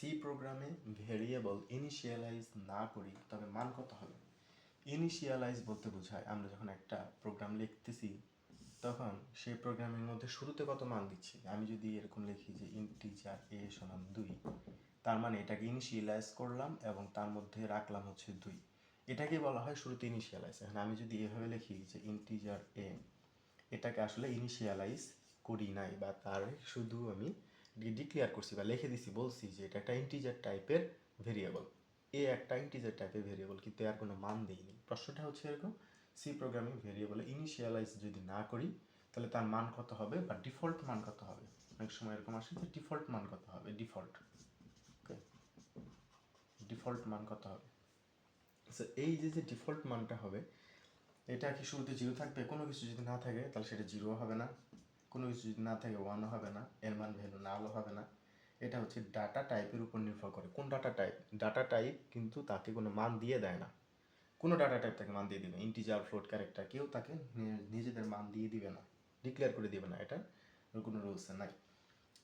C প্রোগ্রামে variable initialise না করি, তবে মান কত হবে? ইনিশিয়ালাইজ বলতে বোঝায়, আমরা যখন একটা প্রোগ্রাম লিখতেছি, তখন সেই প্রোগ্রামের মধ্যে শুরুতে কত মান দিচ্ছি? আমি যদি এরকম লিখি যে ইন্টিজার এ সমান দুই, তার মানে এটাকে ইনিশিয়ালাইজ করলাম এবং তার মধ্যে রাখলাম হচ্ছে দুই। এটাকে বলা হয় শুরুতে ইনিশিয়ালাইজ এখন আমি যদি এভাবে লিখি যে ইন্টিজার এ এটাকে আসলে ইনিশিয়ালাইজ করি নাই বা তার শুধু আমি ডিক্লেয়ার করছি বা লিখে দিছি, বলছি যে এটা একটা ইন্টিজার টাইপের ভেরিয়েবল এ একটা ইন্টিজার টাইপের ভেরিয়েবল কিন্তু এর কোনো মান দেইনি প্রশ্নটা হচ্ছে এরকম সি প্রোগ্রামিং ভেরিয়েবলে ইনিশিয়ালাইজ যদি না করি, তাহলে তার মান কত হবে বা ডিফল্ট মান কত হবে? অনেক সময় এরকম আসে যে ডিফল্ট মান কত হবে? ডিফল্ট ওকে ডিফল্ট মান কত হবে? সো এই যে যে ডিফল্ট মানটা হবে, এটা কি শুরুতে জিরো থাকবে? কোনো কিছু যদি না থাকে, তাহলে সেটা জিরো হবে না। কোনো কিছু যদি না থাকে ওয়ানও হবে না, এর মান ভ্যালু নালও হবে না। এটা হচ্ছে ডাটা টাইপের উপর নির্ভর করে। কোন ডাটা টাইপ ডাটা টাইপ কিন্তু তাকে কোনো মান দিয়ে দেয় না। কোনো ডাটা টাইপ তাকে মান দিয়ে দিবে ইন্টিজার ফ্লোট ক্যারেক্টার কেউ তাকে নিজেদের মান দিয়ে দিবে না। ডিক্লেয়ার করে দিবে না। এটা কোনো রুলস নাই।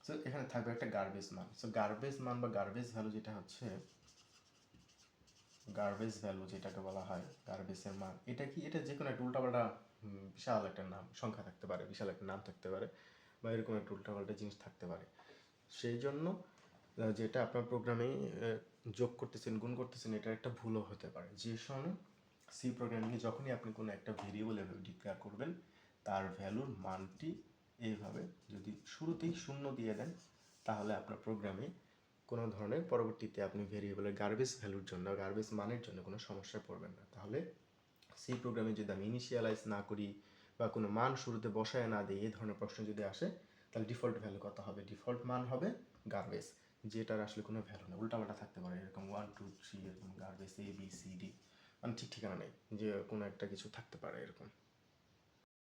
সো এখানে থাকবে একটা গার্বেজ মান। সো গার্বেজ মান বা গার্বেজ ভ্যালু যেটা হচ্ছে গার্বেজ ভ্যালু যেটাকে বলা হয় গার্বেজের মান। এটা কি, এটা যে কোনো একটা উল্টাপাল্টা বিশাল একটা নাম, সংখ্যা থাকতে পারে, বিশাল একটা নাম থাকতে পারে, বা এরকম একটা উল্টাপাল্টা জিনিস থাকতে পারে। সেই জন্য যেটা আপনার প্রোগ্রামে যোগ করতেছেন, গুণ করতেছেন এটা একটা ভুলও হতে পারে। যে সময় সি প্রোগ্রামিংয়ে যখনই আপনি কোনো একটা ভেরিয়েবল এভাবে ডিক্লেয়ার করবেন, তার ভ্যালুর মানটি এইভাবে যদি শুরুতেই শূন্য দিয়ে দেন, তাহলে আপনার প্রোগ্রামে কোনো ধরনের পরবর্তীতে আপনি ভেরিয়েবলের গার্বেজ ভ্যালুর জন্য গার্বেজ মানের জন্য কোনো সমস্যায় পড়বেন না। তাহলে সি প্রোগ্রামে যদি আমি ইনিশিয়ালাইজ না করি বা কোনো মান শুরুতে বসায় না দিই, এই ধরনের প্রশ্ন যদি আসে, তাহলে ডিফল্ট ভ্যালু কত হবে? ডিফল্ট মান হবে গার্বেজ যেটার আসলে কোনো ভ্যালু নেই। উল্টাপাল্টা থাকতে পারে, এরকম ওয়ান টু থ্রি এরকম garbage A B C D মানে ঠিক ঠিকানা নেই, যে কোনো একটা কিছু থাকতে পারে এরকম।